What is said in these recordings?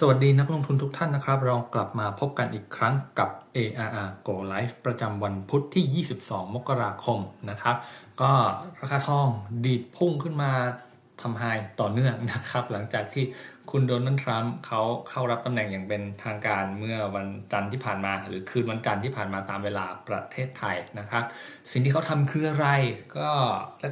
สวัสดีนักลงทุนทุกท่านนะครับ เรากลับมาพบกันอีกครั้งกับ ARR Go Live ประจำวันพุธที่ 22 มกราคมนะครับ ก็ราคาทองดีดพุ่งขึ้นมาทำไฮต่อเนื่องนะครับ หลังจากที่คุณโดนัลด์ทรัมป์เขาเข้ารับตำแหน่งอย่างเป็นทางการเมื่อวันจันทร์ที่ผ่านมา หรือคืนวันจันทร์ที่ผ่านมาตามเวลาประเทศไทยนะครับ สิ่งที่เขาทำคืออะไรก็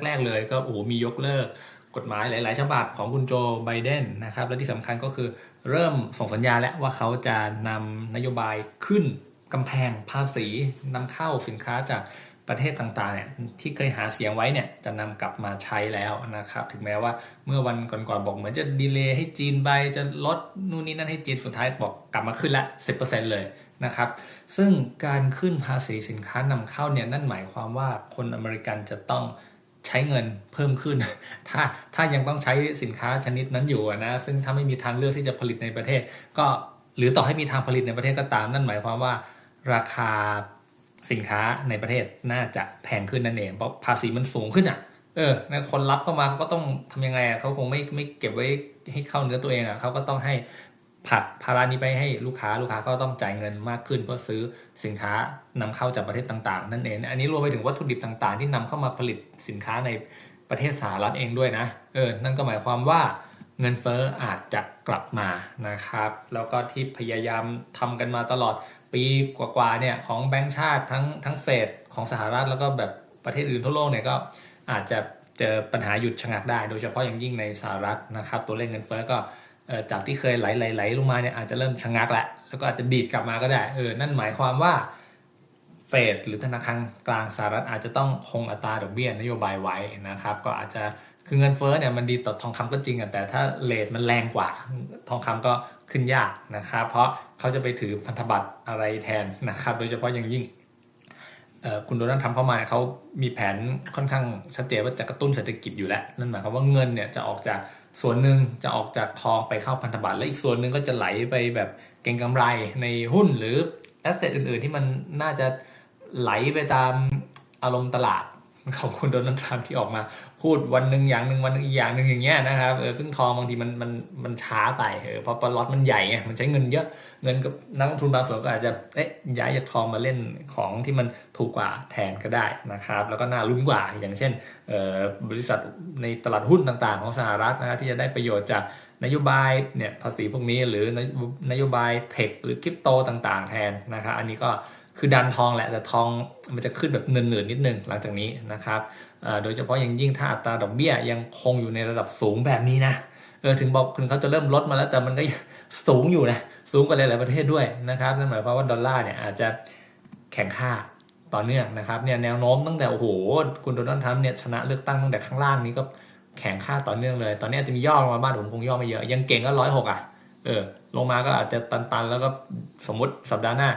แรก ๆเลยก็โอ้โหมียกเลิก กฎหมายหลาย ๆ ฉบับของคุณโจไบเดนนะครับและที่สำคัญก็คือเริ่มส่งสัญญาแล้วว่าเขาจะนำนโยบายขึ้นกำแพงภาษีนำเข้าสินค้าจากประเทศต่างๆเนี่ยที่เคยหาเสียงไว้เนี่ยจะนำกลับมาใช้แล้วนะครับ ถึงแม้ว่าเมื่อวันก่อนๆบอกเหมือนจะดีเลย์ให้จีนไปจะลดนู่นนี่นั่นให้จีนสุดท้ายบอกกลับมาขึ้นละ 10%เลยนะครับ ซึ่งการขึ้นภาษีสินค้านำเข้าเนี่ยนั่นหมายความว่าคนอเมริกันจะต้อง ใช้เงินเพิ่มขึ้น ถ้าถ้ายังต้องใช้สินค้าชนิดนั้นอยู่นะ ซึ่งถ้าไม่มีทางเลือกที่จะผลิตในประเทศ ก็หรือต่อให้มีทางผลิตในประเทศก็ตาม นั่นหมายความว่า ราคาสินค้าในประเทศน่าจะแพงขึ้นนั่นเอง เพราะภาษีมันสูงขึ้นอะ เออนะคนรับเข้ามาเขาก็ต้องทำยังไงอะเขาคงไม่ไม่เก็บไว้ให้เข้าเนื้อตัวเองอะเขาก็ต้องให้ ผัดภาระนี้ไปให้ลูกค้าลูกค้าก็ต้องจ่ายเงินมากขึ้นเพื่อซื้อสินค้านำเข้าจากประเทศต่าง ๆ นั่นเอง อันนี้รวมไปถึงวัตถุดิบต่าง ๆ ที่นำเข้ามาผลิตสินค้าในประเทศสหรัฐเองด้วยนะเออนั่นก็หมายความว่าเงินเฟ้ออาจจะกลับมานะครับ แล้วก็ที่พยายามทำกันมาตลอดปีกว่าๆเนี่ยของแบงก์ชาติทั้งทั้งเฟดของสหรัฐแล้วก็แบบประเทศอื่นทั่วโลกเนี่ยก็อาจจะเจอปัญหาหยุดชะงักได้ โดยเฉพาะอย่างยิ่งในสหรัฐนะครับ ตัวเลขเงินเฟ้อก็ จากที่เคยไหลไหลๆลงมาเนี่ยอาจจะเริ่มชะงักแหละแล้วก็อาจจะดีดกลับมาก็ได้เออนั่นหมายความว่าเฟดหรือธนาคารกลางสหรัฐอาจจะต้องคงอัตราดอกเบี้ยนโยบายไว้นะครับก็อาจจะคือเงินเฟ้อเนี่ยมันดีต่อทองคำก็จริงอะแต่ถ้าเลทมันแรงกว่าทองคำก็ขึ้นยากนะครับเพราะเขาจะไปถือพันธบัตรอะไรแทนนะครับโดยเฉพาะอย่างยิ่งคุณโดนัลด์ทำเข้ามาเขามีแผนค่อนข้างชัดเจนว่าจะกระตุ้นเศรษฐกิจอยู่แล้ว นั่นหมายความว่าเงินเนี่ยจะออกจาก ส่วนหนึ่งจะออกจากทองไปเข้าพันธบัตรและอีกส่วนหนึ่งก็จะไหลไปแบบเก็งกำไรในหุ้นหรือแอสเซทอื่นๆ ที่มันน่าจะไหลไปตามอารมณ์ตลาด ของคุณโดนัลด์ทรัมป์ที่ออกมาพูดวันหนึ่งอย่างหนึ่งวันนึงอีกอย่างหนึ่งอย่างเงี้ยนะครับเออซึ่งทองบางทีมันมันมันช้าไปเออเพราะปลอตมันใหญ่ไงมันใช้เงินเยอะเงินกับนักลงทุนบางส่วนก็อาจจะเอ๊ะย้ายจากทองมาเล่นของที่มันถูกกว่าแทนก็ได้นะครับ แล้วก็น่าลุ้นกว่าอย่างเช่นเอ่อบริษัทในตลาดหุ้นต่างๆ ของสหรัฐนะที่จะได้ประโยชน์จากนโยบายเนี่ยภาษีพวกนี้หรือนโยบายเทคหรือคริปโตต่างๆ แทนนะครับอันนี้ก็ คือดันทองแหละแต่ทองมันจะขึ้นแบบเนินๆนิดนึงหลังจากนี้นะครับโดยเฉพาะอย่างยิ่งถ้าอัตราดอกเบี้ยยังคงอยู่ในระดับสูงแบบนี้นะเออถึงบอกถึงเขาจะเริ่มลดมาแล้วแต่มันก็สูงอยู่นะสูงกว่าหลายๆประเทศด้วยนะครับนั่นหมายความว่าดอลลาร์เนี่ยอาจจะแข็งค่าต่อเนื่องนะครับเนี่ยแนวโน้มตั้งแต่โอ้โหคุณโดนัลด์ทรัมป์เนี่ยชนะเลือกตั้งตั้งแต่ข้างล่างนี้ก็แข็งค่าต่อเนื่องเลย ตอนนี้จะมีย่อลงมาบ้างผมคงย่อไม่เยอะ ยังเก่งก็ร้อยหกอะเออลงมาก็อาจจะตันๆ แล้วก็สมมติสัปดาห์หน้า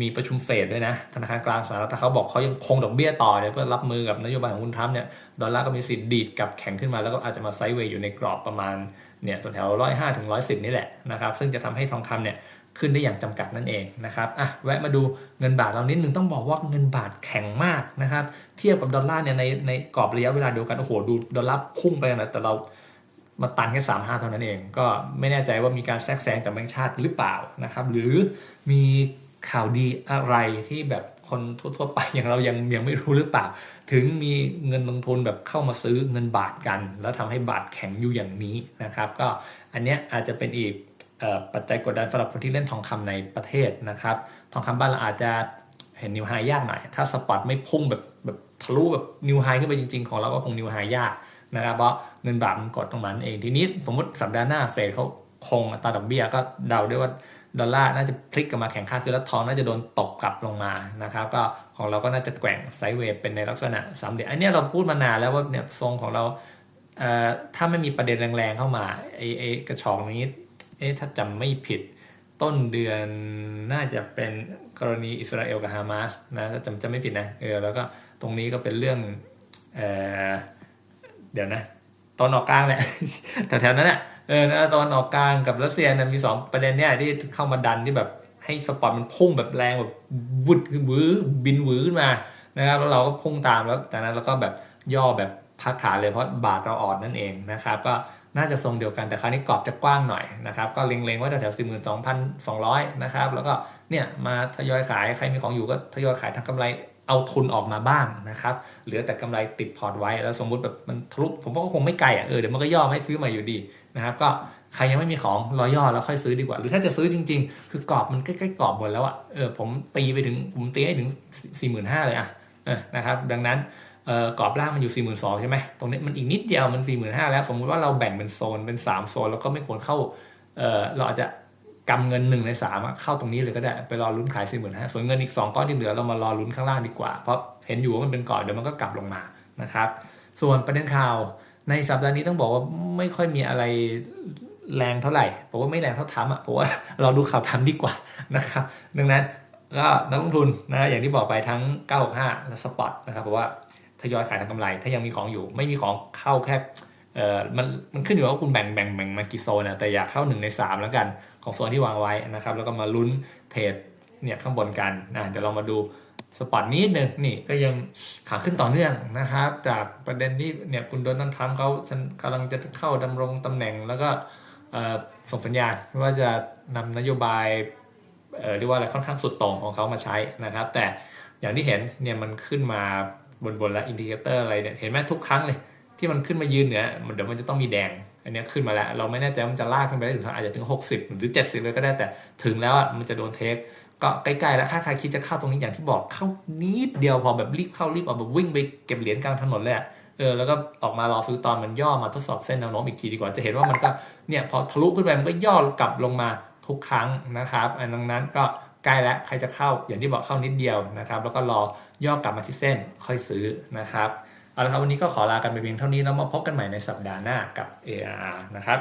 มีประชุมเฟดด้วยนะ ธนาคารกลางสหรัฐเขาบอกเขายังคงดอกเบี้ยต่อเนี่ยเพื่อรับมือกับนโยบายของคุณทรัมป์เนี่ยดอลลาร์ก็มีสิทธิ์ดีดกับแข็งขึ้นมาแล้วก็อาจจะมาไซด์เวย์อยู่ในกรอบประมาณเนี่ยตัวแถวร้อยห้าถึงร้อยสิบนี่แหละนะครับซึ่งจะทำให้ทองคำเนี่ยขึ้นได้อย่างจำกัดนั่นเองนะครับอะแวะมาดูเงินบาทเรานิดนึงต้องบอกว่าเงินบาทแข็งมากนะครับเทียบกับดอลลาร์เนี่ยในในกรอบระยะเวลาเดียวกันโอ้โหดูดอลลาร์พุ่งไปนะแต่เรามาตันแค่สามห้าเท่านั้นเอง ก็ไม่แน่ใจว่ามีการแทรกแซงจากแบงก์ชาติหรือเปล่านะครับหรือมี ข่าวดีอะไรที่แบบคนทั่วๆไปอย่างเรายังยังไม่รู้หรือเปล่า ถึงมีเงินลงทุนแบบเข้ามาซื้อเงินบาทกัน แล้วทำให้บาทแข็งอยู่อย่างนี้นะครับ ก็อันนี้อาจจะเป็นอีกปัจจัยกดดันสำหรับคนที่เล่นทองคำในประเทศนะครับ ทองคำบ้านเราอาจจะเห็นนิวไฮยากหน่อย ถ้าสปอตไม่พุ่งแบบแบบทะลุแบบนิวไฮขึ้นไปจริง ๆ ของเราก็คงนิวไฮยากนะครับเพราะเงินบาทมันกดตรงนั้นเองทีนี้สมมติสัปดาห์หน้าเฟดเขา คงอัตราดอกเบี้ยก็เดาได้ว่าดอลลาร์น่าจะพลิกกลับมาแข็งค่าคือแล้วทองน่าจะโดนตกกลับลงมานะครับก็ของเราก็น่าจะแกว่งไซด์เวย์เป็นในลักษณะสามเหลี่ยมอันนี้เราพูดมานานแล้วว่าเนี่ยทรงของเราเอ่อถ้าไม่มีประเด็นแรงๆเข้ามาไอไอกระชองนี้เอ๊ะถ้าจำไม่ผิดต้นเดือนน่าจะเป็นกรณีอิสราเอลกับฮามาสนะถ้าจำจำไม่ผิดนะเออแล้วก็ตรงนี้ก็เป็นเรื่องเออเดี๋ยวนะตอนออกกลางแหละแถวๆนั้นแหละ เออตอนออกกลางกับรัสเซียนะมีสองประเด็นเนี่ยที่เข้ามาดันที่แบบให้สปอร์ตมันพุ่งแบบแรงแบบวุดคือวื้อบินวื้อขึ้นมานะครับแล้วเราก็พุ่งตามแล้วจากนั้นเราก็แบบย่อแบบพักฐานเลยเพราะบาทเราอ่อนนั่นเองนะครับก็น่าจะทรงเดียวกันแต่คราวนี้กรอบจะกว้างหน่อยนะครับก็เล็งๆว่าแถวๆ42,200นสองพันสองร้อยนะครับแล้วก็เนี่ยมาทยอยขายใครมีของอยู่ก็ทยอยขายทางกำไรเอาทุนออกมาบ้างนะครับเหลือแต่กำไรติดพอร์ตไว้แล้วสมมุติแบบมันทะลุผมว่าก็คงไม่ไกลอะเออเดี๋ยวมันก็ย่อให้ซื้อใหม่อยู่ดี นะครับก็ใครยังไม่มีของรอย่อแล้วค่อยซื้อดีกว่า หรือถ้าจะซื้อจริง ๆ คือกรอบมันใกล้ๆกรอบหมดแล้วอะเออผมตีไปถึงผมตีให้ถึง 45,000เลยอะนะครับดังนั้นเอ่อกรอบล่างมันอยู่ 42,000ใช่ไหมตรงนี้มันอีกนิดเดียวมัน 45,000แล้ว สมมุติว่าเราแบ่งเป็นโซนเป็น 3 โซนแล้วก็ไม่ควรเข้าเออเราอาจจะกำเงินหนึ่งในสามเข้าตรงนี้เลยก็ได้ไปรอลุ้นขาย45,000ส่วนเงินอีก 2 ก้อนที่เหลือเรามารอลุ้นข้างล่างดีกว่า เพราะเห็นอยู่ว่ามันเป็นกรอบเดี๋ยวมันก็กลับลงมานะครับ ส่วนประเด็นข่าว ในสัปดาห์นี้ต้องบอกว่าไม่ค่อยมีอะไรแรงเท่าไหร่ผมว่าไม่แรงเท่าทำอะเพราะว่าเราดูข่าวทำดีกว่านะครับ ดังนั้นก็นักลงทุนนะอย่างที่บอกไปทั้ง 965 และสปอตนะครับเพราะว่าทยอยขายทางกำไร ถ้ายังมีของอยู่ ไม่มีของเข้าแค่เออมันมันขึ้นอยู่ว่าคุณแบ่งแบ่งแบ่งมากี่โซนนะแต่อยากเข้า1ใน 3 แล้วกันของโซนที่วางไว้นะครับ แล้วก็มาลุ้นเทรดเนี่ยข้างบนกันนะเดี๋ยวเรามาดู สปอร์ตนิดนึงนี่ก็ยังขาขึ้นต่อเนื่องนะครับ จากประเด็นที่เนี่ยคุณโดนัลด์ทรัมป์เขากำลังจะเข้าดำรงตำแหน่งแล้วก็ส่งสัญญาณว่าจะนำนโยบายเรียกว่าอะไรค่อนข้างสุดต่งของเขามาใช้นะครับ แต่อย่างที่เห็นเนี่ยมันขึ้นมาบนบนแล้วอินดิเคเตอร์อะไรเนี่ยเห็นไหมทุกครั้งเลย ที่มันขึ้นมายืนเหนือมันเดี๋ยวมันจะต้องมีแดง อันนี้ขึ้นมาแล้ว เราไม่แน่ใจว่ามันจะลากขึ้นไปได้ถึงอาจจะถึง 60 หรือ 70 เลยก็ได้แต่ถึงแล้วอะมันจะโดนเทค ก็ใกล้ๆแล้วถ้าใครคิดจะเข้าตรงนี้อย่างที่บอกเข้านิดเดียวพอแบบรีบเข้ารีบออกแบบวิ่งไปเก็บเหรียญกลางถนนเลยอะเออแล้วก็ออกมารอซื้อตอนมันย่อมาทดสอบเส้นแนวโน้มอีกทีดีกว่าจะเห็นว่ามันก็เนี่ยพอทะลุขึ้นไปมันก็ย่อกลับลงมาทุกครั้งนะครับดังนั้นก็ใกล้แล้วใครจะเข้าอย่างที่บอกเข้านิดเดียวนะครับแล้วก็รอย่อกลับมาที่เส้นค่อยซื้อนะครับเอาละครับวันนี้ก็ขอลากันไปเพียงเท่านี้แล้วมาพบกันใหม่ในสัปดาห์หน้ากับ ARR นะครับ